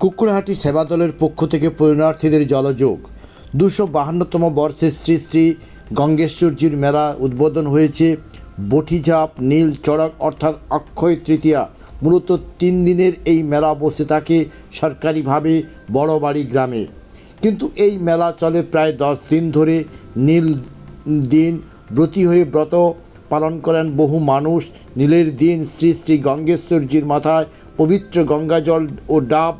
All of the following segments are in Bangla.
কুকুরহাটি সেবা দলের পক্ষ থেকে পুণ্যার্থীদের জলযোগ। দুশো বাহান্নতম বর্ষে শ্রী শ্রী গঙ্গেশ্বরজির মেলা উদ্বোধন হয়েছে। বটিঝাপ, নীল চড়ক অর্থাৎ অক্ষয় তৃতীয়া মূলত তিন দিনের এই মেলা বসে থাকে সরকারিভাবে বড়বাড়ি গ্রামে। কিন্তু এই মেলা চলে প্রায় দশ দিন ধরে। নীল দিন ব্রতী হয়ে ব্রত পালন করেন বহু মানুষ। নীলের দিন শ্রী শ্রী গঙ্গেশ্বরজির মাথায় পবিত্র গঙ্গাজল ও ডাব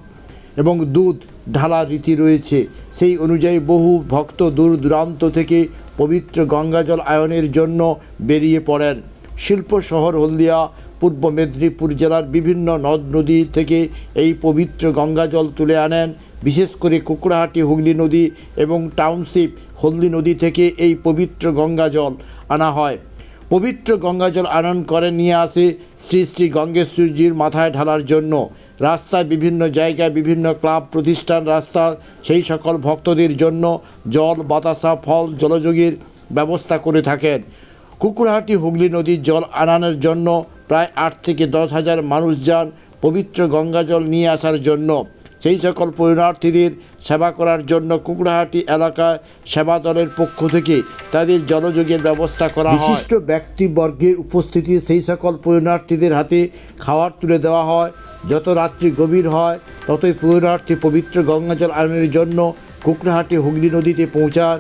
এবং দুধ ঢালা রীতি রয়েছে। সেই অনুযায়ী বহু ভক্ত দূর দূরান্ত থেকে পবিত্র গঙ্গাজল আয়নের জন্য বেরিয়ে পড়েন। শিল্প শহর হলদিয়া, পূর্ব মেদিনীপুর জেলার বিভিন্ন নদ নদী থেকে এই পবিত্র গঙ্গাজল তুলে আনেন। বিশেষ করে কুকড়াহাটি হুগলি নদী এবং টাউনশিপ হলদি নদী থেকে এই পবিত্র গঙ্গাজল আনা হয়। পবিত্র গঙ্গাজল আনয়ন করে নিয়ে আসে শ্রী শ্রী গঙ্গেশ্বরজির মাথায় ঢালার জন্য। রাস্তায় বিভিন্ন জায়গায় বিভিন্ন ক্লাব প্রতিষ্ঠান, রাস্তা, সেই সকল ভক্তদের জন্য জল, বাতাসা, ফল, জলযোগের ব্যবস্থা করে থাকেন। কুকুরহাটি হুগলি নদীর জল আনানোর জন্য প্রায় আট থেকে দশ হাজার মানুষ যান পবিত্র গঙ্গাজল নিয়ে আসার জন্য। সেই সকল পুণ্যার্থীদের সেবা করার জন্য কুকুরহাটি এলাকায় সেবা দলের পক্ষ থেকে তাদের জলযোগের ব্যবস্থা করা বিশিষ্ট ব্যক্তিবর্গের উপস্থিতি সেই সকল পুণ্যার্থীদের হাতে খাওয়ার তুলে দেওয়া হয়। যত রাত্রি গভীর হয়, ততই পুণ্যার্থী পবিত্র গঙ্গাজল আয়নের জন্য কুকড়াহাটি হুগলি নদীতে পৌঁছান।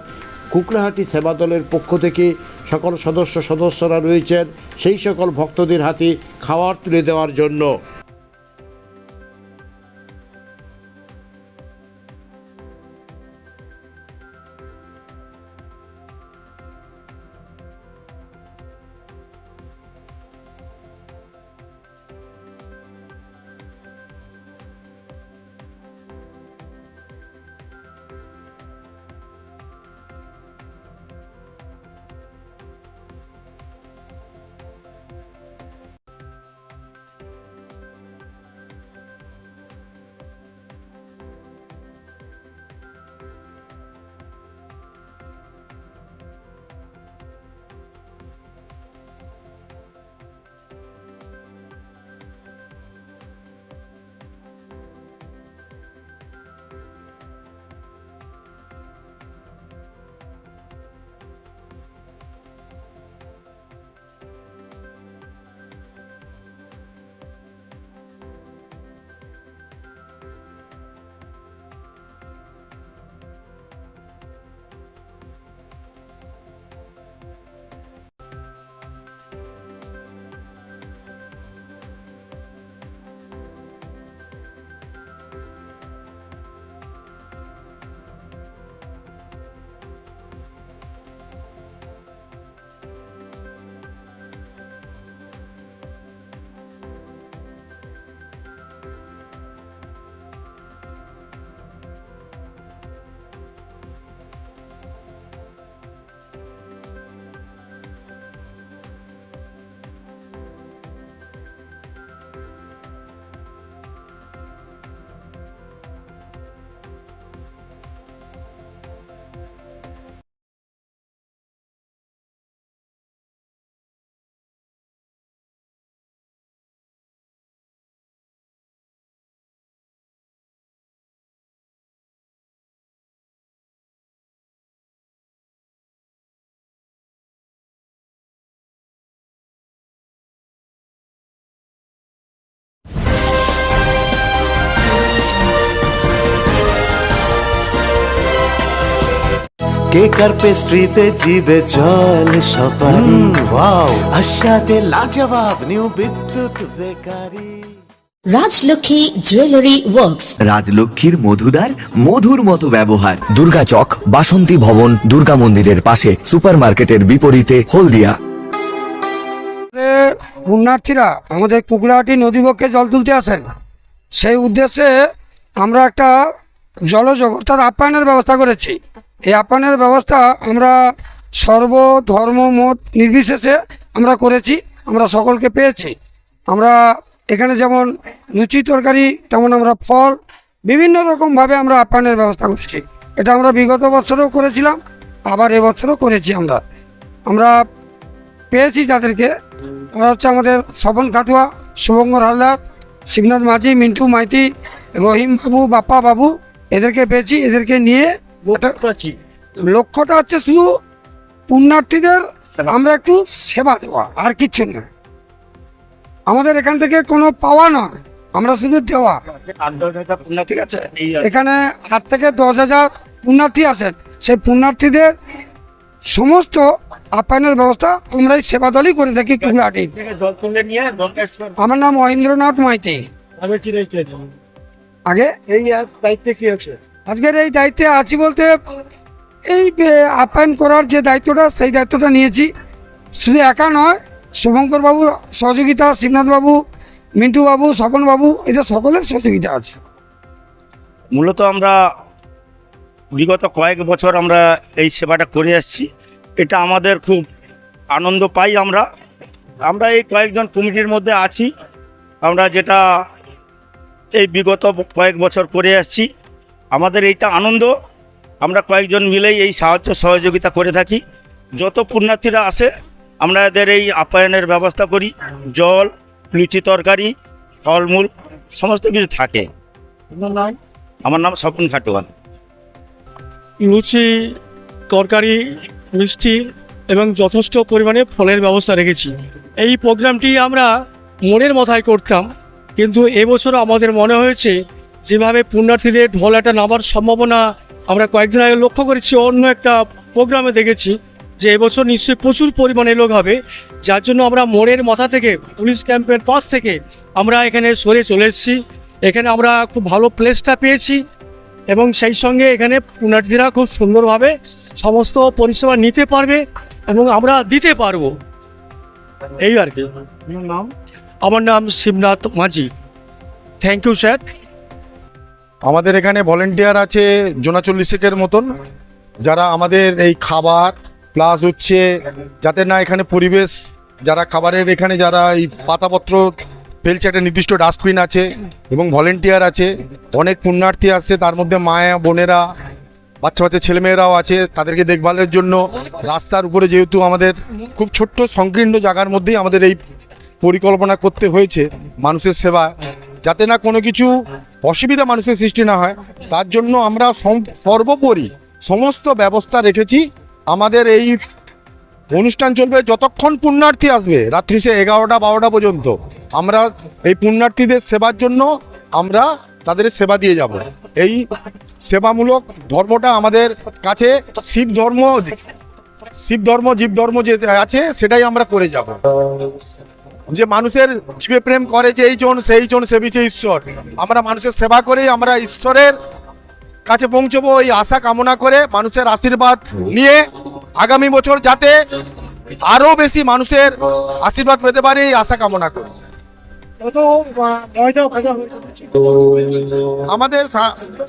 কুকড়াহাটি সেবা দলের পক্ষ থেকে সকল সদস্য সদস্যরা রয়েছেন সেই সকল ভক্তদের হাতে খাওয়ার তুলে দেওয়ার জন্য। কেক আর পেস্ট্রিতে জিবে জল সপারি? ওয়াও। আশাতে লাজবাব new Bidyut bakery. Rajlakshmi jewellery works. রাজলক্ষ্মীর মধুদার মধুর মতো ব্যবহার। দুর্গা চক বাসন্তী ভবন দুর্গা মন্দিরের পাশে সুপারমার্কেটের বিপরীতে হলদিয়া। পুণ্যার্থীরা আমাদের কুকড়াহাটি নদীবক্ষে জল তুলতে আসেন। সেই উদ্দেশ্যে আমরা একটা জলযোগ অর্থাৎ আপ্যায়নের ব্যবস্থা করেছি। এই আপ্যায়নের ব্যবস্থা আমরা সর্ব ধর্ম, মত নির্বিশেষে আমরা করেছি, আমরা সকলকে পেয়েছি। আমরা এখানে যেমন লুচি তরকারি, তেমন আমরা ফল, বিভিন্ন রকমভাবে আমরা আপ্যায়নের ব্যবস্থা করেছি। এটা আমরা বিগত বছরেও করেছিলাম, আবার এবছরও করেছি আমরা। আমরা পেয়েছি যাদেরকে। ওরা হচ্ছে আমাদের স্বপন কাটুয়া, শুভঙ্কর হালদার, শিবনাথ মাঝি, মিন্টু মাইতি, রহিম বাবু, বাপ্পা বাবু এদেরকে পেয়েছি এদেরকে নিয়ে লক্ষ্যটা হচ্ছে শুধু পুণ্যার্থীদের আমরা একটু সেবা দেওয়া আর কিচ্ছু না। আমাদের এখান থেকে কোনো পাওয়া নয় আমরা শুধু দেওয়া। ঠিক আছে? এখানে আট থেকে দশ হাজার পুণ্যার্থী আছেন। সেই পুণ্যার্থীদের সমস্ত আপ্যায়নের ব্যবস্থা আমরা এই সেবা দলই করে থাকি কুমড়াটি আমার নাম মহেন্দ্রনাথ মাইতি। আগে? এই দায়িত্বে কি আছে? আজকের এই দায়িত্বে আছি বলতে এই আপ্যায়ন করার যে দায়িত্বটা সেই দায়িত্বটা নিয়েছি। শুধু একা নয় শুভঙ্কর বাবুর সহযোগিতা শিবনাথ বাবু মিন্টু বাবু স্বপন বাবু এটা সকলের সহযোগিতা আছে। মূলত আমরা বিগত কয়েক বছর আমরা এই সেবাটা করে আসছি। এটা আমাদের খুব আনন্দ পাই আমরা। আমরা এই কয়েকজন কমিটির মধ্যে আছি। আমরা যেটা এই বিগত কয়েক বছর করে আসছি। আমাদের এইটা আনন্দ। আমরা কয়েকজন মিলেই এই সাহায্য সহযোগিতা করে থাকি। যত পুণ্যার্থীরা আসে আমরা এদের এই আপ্যায়নের ব্যবস্থা করি। জল লুচি তরকারি ফলমূল সমস্ত কিছু থাকে। আমার নাম স্বপন খাটুয়ান লুচি তরকারি মিষ্টি এবং যথেষ্ট পরিমাণে ফলের ব্যবস্থা রেখেছি। এই প্রোগ্রামটি আমরা মোড়ের মাথায় করতাম। কিন্তু এবছর আমাদের মনে হয়েছে যেভাবে পুণ্যার্থীদের ঢোলাটা নামার সম্ভাবনা আমরা কয়েকদিন আগে লক্ষ্য করেছি, অন্য একটা প্রোগ্রামে দেখেছি যে এবছর নিশ্চয়ই প্রচুর পরিমাণে লোক হবে, যার জন্য আমরা মোড়ের মাথা থেকে, পুলিশ ক্যাম্পের পাশ থেকে আমরা এখানে সরে চলে এসেছি। এখানে আমরা খুব ভালো প্লেসটা পেয়েছি এবং সেই সঙ্গে এখানে পুণ্যার্থীরা খুব সুন্দরভাবে সমস্ত পরিষেবা নিতে পারবে এবং আমরা দিতে পারব। এই আর কি। আমার নাম শিবনাথ মাঝি। থ্যাংক ইউ স্যার আমাদের এখানে ভলেন্টিয়ার আছে জোনা চল্লিশেকের মতন। যারা আমাদের এই খাবার প্লাস হচ্ছে যাতে না এখানে পরিবেশ, যারা খাবারের এখানে যারা এই পাতাপত্র ফেলছে একটা নির্দিষ্ট ডাস্টবিন আছে এবং ভলেন্টিয়ার আছে, অনেক পুণ্যার্থী আসছে, তার মধ্যে মায়া, বোনেরা, বাচ্চা বাচ্চা ছেলেমেয়েরাও আছে, তাদেরকে দেখভালের জন্য রাস্তার উপরে যেহেতু আমাদের খুব ছোট্ট সংকীর্ণ জায়গার মধ্যেই আমাদের এই পরিকল্পনা করতে হয়েছে মানুষের সেবা, যাতে না কোনো কিছু অসুবিধা মানুষের সৃষ্টি না হয়। তার জন্য আমরা সর্বোপরি সমস্ত ব্যবস্থা রেখেছি। আমাদের এই অনুষ্ঠান চলবে যতক্ষণ পুণ্যার্থী আসবে, রাত্রি সে এগারোটা, বারোটা পর্যন্ত। আমরা এই পুণ্যার্থীদের সেবার জন্য আমরা তাদের সেবা দিয়ে যাব। এই সেবামূলক ধর্মটা আমাদের কাছে শিব ধর্ম শিব ধর্ম, জীব ধর্ম যে আছে, সেটাই আমরা করে যাব। যে মানুষের জীবে প্রেম করে যে এই জন, সেই জন সেবিছে ঈশ্বর। আমরা মানুষের সেবা করেই আমরা ঈশ্বরের কাছে পৌঁছবো এই আশা কামনা করে মানুষের আশীর্বাদ নিয়ে আগামী বছর যাতে আরও বেশি মানুষের আশীর্বাদ পেতে পারে এই আশা কামনা করি। আমাদের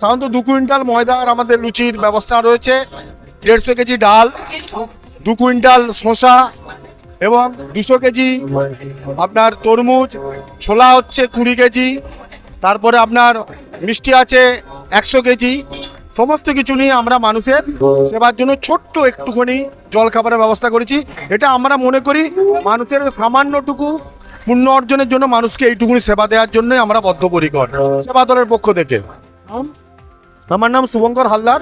সাধারণত দু কুইন্টাল ময়দার আমাদের লুচির ব্যবস্থা রয়েছে। দেড়শো কেজি ডাল, দু কুইন্টাল শসা এবং দুশো কেজি আপনার তরমুজ, ছোলা হচ্ছে কুড়ি কেজি, তারপরে আপনার মিষ্টি আছে একশো কেজি। সমস্ত কিছু নিয়ে আমরা মানুষের সেবার জন্য ছোট্ট একটুখানি জল খাবারের ব্যবস্থা করেছি। এটা আমরা মনে করি মানুষের সামান্যটুকু পুণ্য অর্জনের জন্য মানুষকে এইটুকুনি সেবা দেওয়ার জন্যই আমরা বদ্ধপরিকর, সেবা দলের পক্ষ থেকে। আমার নাম শুভঙ্কর হালদার।